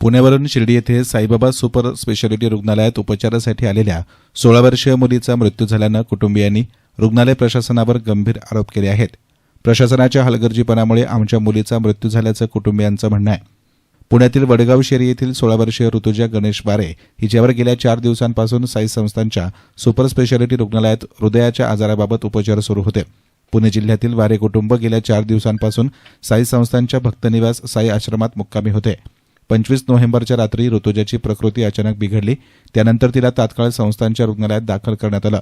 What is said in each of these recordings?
पुण्यावरून शिर्डी येथे Saibaba super speciality रुग्णालयात उपचारासाठी आलेल्या सोळा वर्षीय मुलीचा मृत्यू झाल्यानं कुटुंबियांनी रुग्णालय प्रशासनावर गंभीर आरोप केले आहेत. प्रशासनाच्या हलगर्जीपणामुळे आमच्या मुलीचा मृत्यू झाल्याचं कुटुंबियांचं म्हणणं आहे. पुण्यातील वडगाव शेरी येथील सोळा वर्षीय ऋतुजा गणेश बारे हिच्यावर गेल्या चार दिवसांपासून साई संस्थांच्या सुपर स्पेशालिटी रुग्णालयात हृदयाच्या आजाराबाबत उपचार सुरू होते. पुणे जिल्ह्यातील वारे कुटुंब गेल्या चार दिवसांपासून साई संस्थांच्या भक्तनिवास साई आश्रमात मुक्कामी होते. पंचवीस नोव्हेंबरच्या रात्री ऋतुजाची प्रकृती अचानक बिघडली. त्यानंतर तिला तात्काळ संस्थांच्या रुग्णालयात दाखल करण्यात आलं.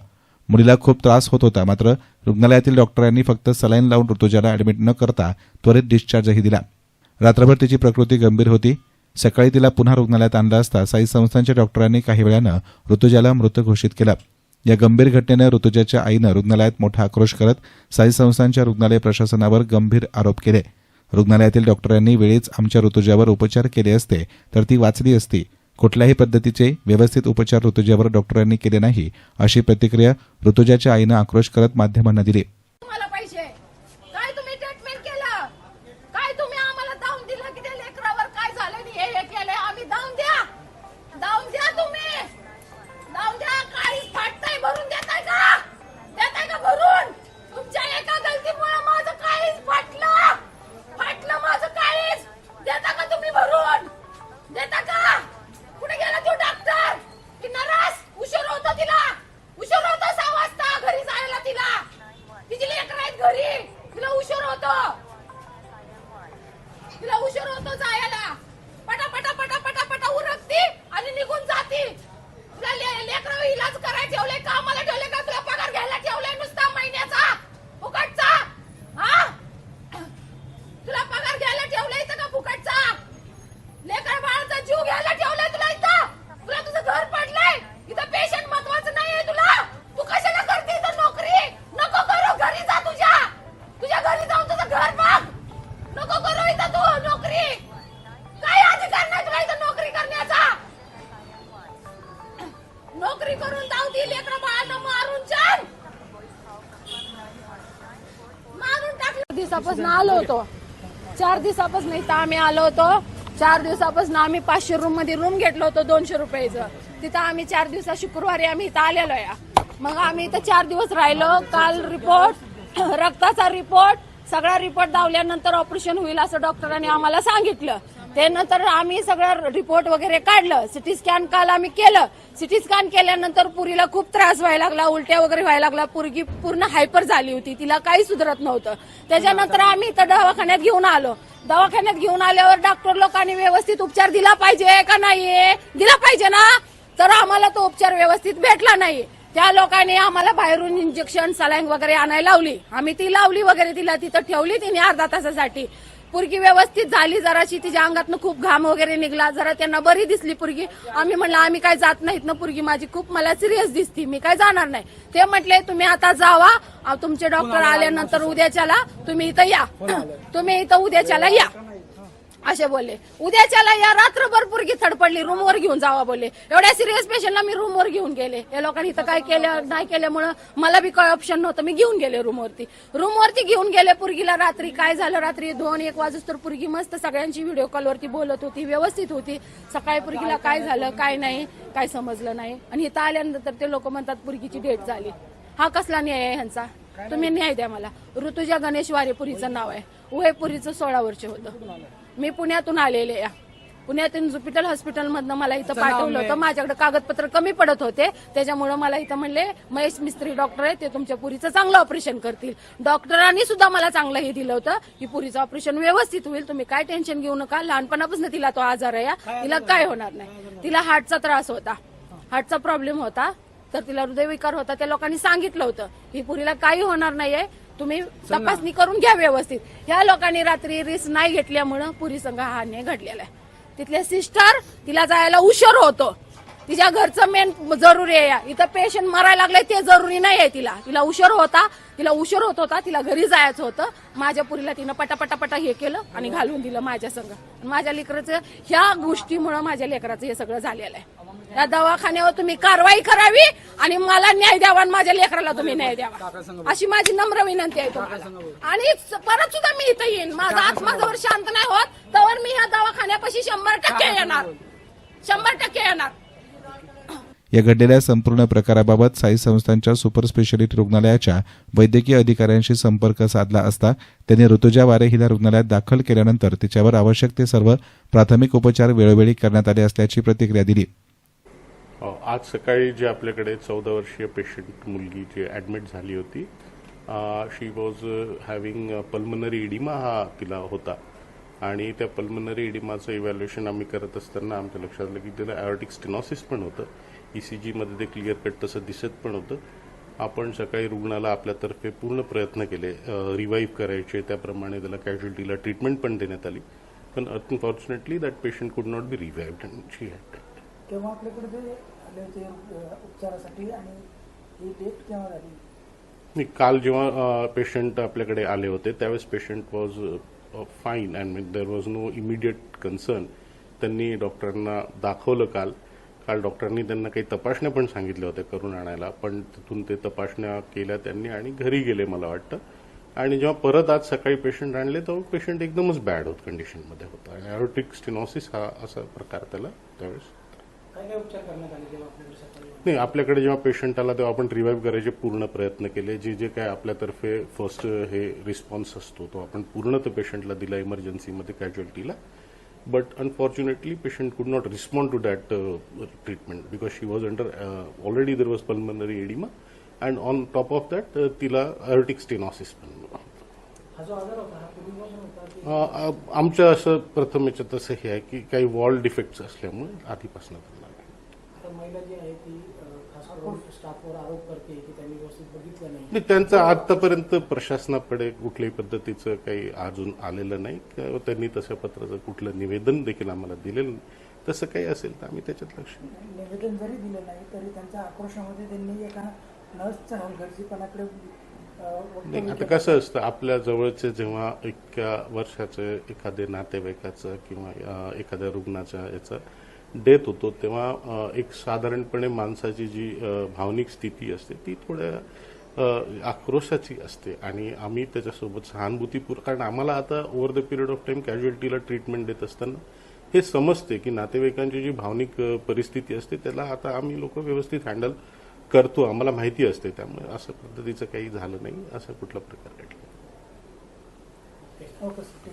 मुलीला खूप त्रास होत होता मात्र रुग्णालयातील डॉक्टरांनी फक्त सलाईन लावून ऋतुजाला ऍडमिट न करता त्वरित डिस्चार्जही दिला. रात्रभर तिची प्रकृती गंभीर होती. सकाळी तिला पुन्हा रुग्णालयात आणलं असता साई संस्थांच्या डॉक्टरांनी काही वेळानं ऋतुजाला मृत घोषित केलं. या गंभीर घटनेनं ऋतुजाच्या आईनं रुग्णालयात मोठा आक्रोश करत साई संस्थांच्या रुग्णालय प्रशासनावर गंभीर आरोप केले. रुग्णालयातील डॉक्टरांनी वेळीच आमच्या ऋतुजावर उपचार केले असते तर ती वाचली असती. कुठल्याही पद्धतीचे व्यवस्थित उपचार ऋतुजावर डॉक्टरांनी केले नाही अशी प्रतिक्रिया ऋतुजाच्या आईनं आक्रोश करत माध्यमांना दिली. दिवसापासून आलो होतो. चार दिवसापासून इथं आम्ही आलो होतो. चार दिवसापासून आम्ही पाचशे रूममध्ये रूम घेतलं होतो दोनशे रुपयाचं. तिथं आम्ही चार दिवसा शुक्रवारी आम्ही इथं आलेलो या मग आम्ही इथं चार दिवस राहिलो. काल रिपोर्ट रक्ताचा रिपोर्ट सगळा रिपोर्ट दावल्यानंतर ऑपरेशन होईल असं डॉक्टरांनी आम्हाला सांगितलं. त्यानंतर आम्ही सगळं रिपोर्ट वगैरे काढलं. सिटी स्कॅन काल आम्ही केलं. सिटी स्कॅन केल्यानंतर पुरीला खूप त्रास व्हायला लागला उलट्या वगैरे व्हायला लागला. पुरगी पूर्ण हायपर झाली होती. तिला काही सुधरत नव्हतं. त्याच्यानंतर आम्ही इथं दवाखान्यात घेऊन आलो. दवाखान्यात घेऊन आल्यावर डॉक्टर लोकांनी व्यवस्थित उपचार दिला पाहिजे का नाही दिला पाहिजे ना? तर आम्हाला तो उपचार व्यवस्थित भेटला नाही. त्या लोकांनी आम्हाला बाहेरून इंजेक्शन सलाईन वगैरे आणायला लावली. आम्ही ती लावली वगैरे तिला तिथं ठेवली तिने अर्धा तासासाठी. पुरगी व्यवस्थित झाली जराशी तिच्या अंगातनं खूप घाम वगैरे निघला जरा त्यांना बरी दिसली पुरगी. आम्ही म्हणलं आम्ही काय जात नाहीत ना पुरगी माझी खूप मला सिरियस दिसती मी काय जाणार नाही. ते म्हटले तुम्ही आता जावा तुमचे डॉक्टर आल्यानंतर उद्याच्याला तुम्ही इथं या. तुम्ही इथं उद्याच्याला या. असे बोलले. उद्याच्याला या रात्रभर पुरगी थडपडली रूमवर घेऊन जावा बोलले. एवढ्या सिरियस पेशंटला मी रूमवर घेऊन गेले. या लोकांनी इथं काय केलं नाही केल्यामुळं मला बी काय ऑप्शन नव्हतं. मी घेऊन गेले रूमवरती रूमवरती घेऊन गेले पुरगीला रात्री काय झालं रात्री? दोन एक वाजूस तर पुरगी मस्त सगळ्यांची व्हिडिओ कॉलवरती बोलत होती व्यवस्थित होती. सकाळी पुरगीला काय झालं काय नाही काय समजलं नाही. आणि इथं आल्यानंतर ते लोक म्हणतात पुरगीची डेट झाली. हा कसला न्याय आहे ह्यांचा? तुम्ही न्याय द्या मला. ऋतुजा गणेश वारेपुरीचं नाव आहे. वयपुरीचं सोळा वर्ष होतं. मी पुण्यातून आलेले या पुण्यातून ज्युपिटर हॉस्पिटल मधनं मला इथं पाठवलं होतं. माझ्याकडे कागदपत्र कमी पडत होते. त्याच्यामुळे मला इथं म्हणले महेश मिस्त्री डॉक्टर आहे ते तुमच्या पुरीचं चांगलं ऑपरेशन करतील. डॉक्टरांनी सुद्धा मला चांगलं हे दिलं होतं की पुरीचं ऑपरेशन व्यवस्थित होईल. तुम्ही काय टेन्शन घेऊ नका. लहानपणापासून तिला तो आजार आहे. तिला काय होणार नाही. तिला हार्टचा त्रास होता. हार्टचा प्रॉब्लेम होता. तर तिला हृदयविकार होता. त्या लोकांनी सांगितलं होतं ही पुरीला काही होणार नाहीये. तुम्ही तपासणी करून घ्या व्यवस्थित. ह्या लोकांनी रात्री रिस्क नाही घेतल्यामुळं पुरी संघ हा अन्याय घडलेला आहे. तिथले सिस्टर तिला जायला उशीर होतो. तिच्या घरचं मेन जरुरी आहे इथं पेशंट मरायला लागले ते जरुरी नाही आहे तिला. तिला उशीर होता तिला उशीर होत होता तिला घरी जायचं होतं. माझ्या पुरीला तिनं पटापटापटा हे केलं आणि घालून दिलं माझ्या संघ. माझ्या लेकराचं ह्या गोष्टीमुळं माझ्या लेकराचं हे सगळं झालेलं आहे. या दवाखान्यावर तुम्ही कारवाई करावी आणि मला न्याय द्यावा आणि माझ्या लेकराला तुम्ही न्याय द्यावा. अशी माझी नम्र विनंती आहे तुम्हाला. आणि परत सुद्धा मी इथं येईन. माझा आत्मा जवळ शांत नाही होत तर मी या दवाखान्यापाशी शंभर टक्के येणार. शंभर टक्के येणार. या घडलेल्या संपूर्ण प्रकाराबाबत साई संस्थांच्या सुपर स्पेशालिटी रुग्णालयाच्या वैद्यकीय अधिकाऱ्यांशी संपर्क साधला असता त्यांनी ऋतुजा वारे हिला रुग्णालयात दाखल केल्यानंतर तिच्यावर आवश्यक ते सर्व प्राथमिक उपचार वेळोवेळी करण्यात आले असल्याची प्रतिक्रिया दिली. आज सकाळी जे आपल्याकडे चौदा वर्षीय पेशंट मुलगी जी ॲडमिट झाली होती she was having pulmonary edema हा तिला होता. आणि त्या पल्मनरी इडिमाचं इव्हॅल्युएशन आम्ही करत असताना आमच्या लक्षात आलं की तिला ॲरोटिक स्टिनॉसिस पण होतं. ई सी जीमध्ये ते क्लिअर कट तसं दिसत पण होतं. आपण सकाळी रुग्णाला आपल्यातर्फे पूर्ण प्रयत्न केले रिवाईव्ह करायचे. त्याप्रमाणे त्याला कॅज्युअलिटीला ट्रीटमेंट पण देण्यात आली. पण unfortunately that patient could not be revived and she had तेव्हा आपल्याकडे ते आले होते उपचारासाठी आणि ही डेट केव्हा झाली? नाही काल जेव्हा पेशंट आपल्याकडे आले होते त्यावेळेस patient was fine and there was no immediate concern त्यांनी डॉक्टरांना दाखवलं काल. काल डॉक्टरांनी त्यांना काही तपासण्या पण सांगितल्या होत्या करून आणायला पण तिथून ते तपासण्या केल्या त्यांनी आणि घरी गेले मला वाटतं. आणि जेव्हा परत आज सकाळी पेशंट आणले तेव्हा पेशंट एकदमच बॅड होत कंडिशनमध्ये होता. आणि ॲरोटिक स्टिनॉसिस हा असा प्रकार त्याला त्यावेळेस नाही आपल्याकडे जेव्हा पेशंट आला तेव्हा आपण रिवाईव्ह करायचे पूर्ण प्रयत्न केले. जे जे काय आपल्यातर्फे फर्स्ट हे रिस्पॉन्स असतो तो आपण पूर्ण त्या पेशंटला दिला इमर्जन्सीमध्ये कॅज्युअल्टीला but unfortunately patient could not respond to that treatment because she was under already there was pulmonary edema and on top of that तिला अर्टिक स्टेनॉसिस पण होता. हा जो आजार होता हा पूर्वीपासून होता की अ, अ, आमचं असं प्रथम याच्यात असं हे आहे की काही वॉल डिफेक्ट्स असल्यामुळे आधीपासून नाही नाही, त्यांचं आतापर्यंत प्रशासनाकडे कुठल्याही पद्धतीचं काही अजून आलेलं नाही किंवा त्यांनी तशा पत्राचं कुठलं निवेदन देखील आम्हाला दिलेलं नाही तसं काही असेल तर आम्ही त्याच्यात लक्ष. निवेदन जरी दिलं नाही तरी त्यांच्या आक्रोशामध्ये त्यांनी एका नर्सच्या हलगर्जीपणाकडे नाही आता. कसं असतं आपल्या जवळचे जेव्हा एका वर्षाचं एखाद्या नातेवाईकाचं किंवा एखाद्या रुग्णाच्या याचा देत होतो तेव्हा एक साधारणपणे माणसाची जी भावनिक स्थिती असते ती थोड्या आक्रोशाची असते. आणि आम्ही त्याच्यासोबत सहानुभूतीपूर्वक कारण आम्हाला आता over the period of time कॅज्युअल्टीला treatment देत असताना हे समजते की नातेवाईकांची जी भावनिक परिस्थिती असते त्याला आता आम्ही लोक व्यवस्थित हँडल करतो आम्हाला माहिती असते. त्यामुळे असं पद्धतीचं काही झालं नाही असा कुठला प्रकार घडला ओके हो, सर,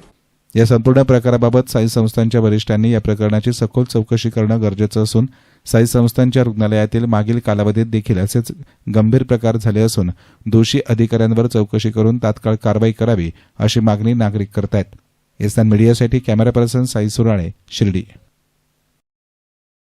या संपूर्ण प्रकाराबाबत साई संस्थांच्या वरिष्ठांनी या प्रकरणाची सखोल चौकशी करणं गरजेचं असून साई संस्थांच्या रुग्णालयातील मागील कालावधीत देखील असेच गंभीर प्रकार झाले असून दोषी अधिकाऱ्यांवर चौकशी करून तात्काळ कारवाई करावी अशी मागणी नागरिक करतायत. एसनान मीडियासाठी कॅमेरा पर्सन साई सुराणे शिर्डी.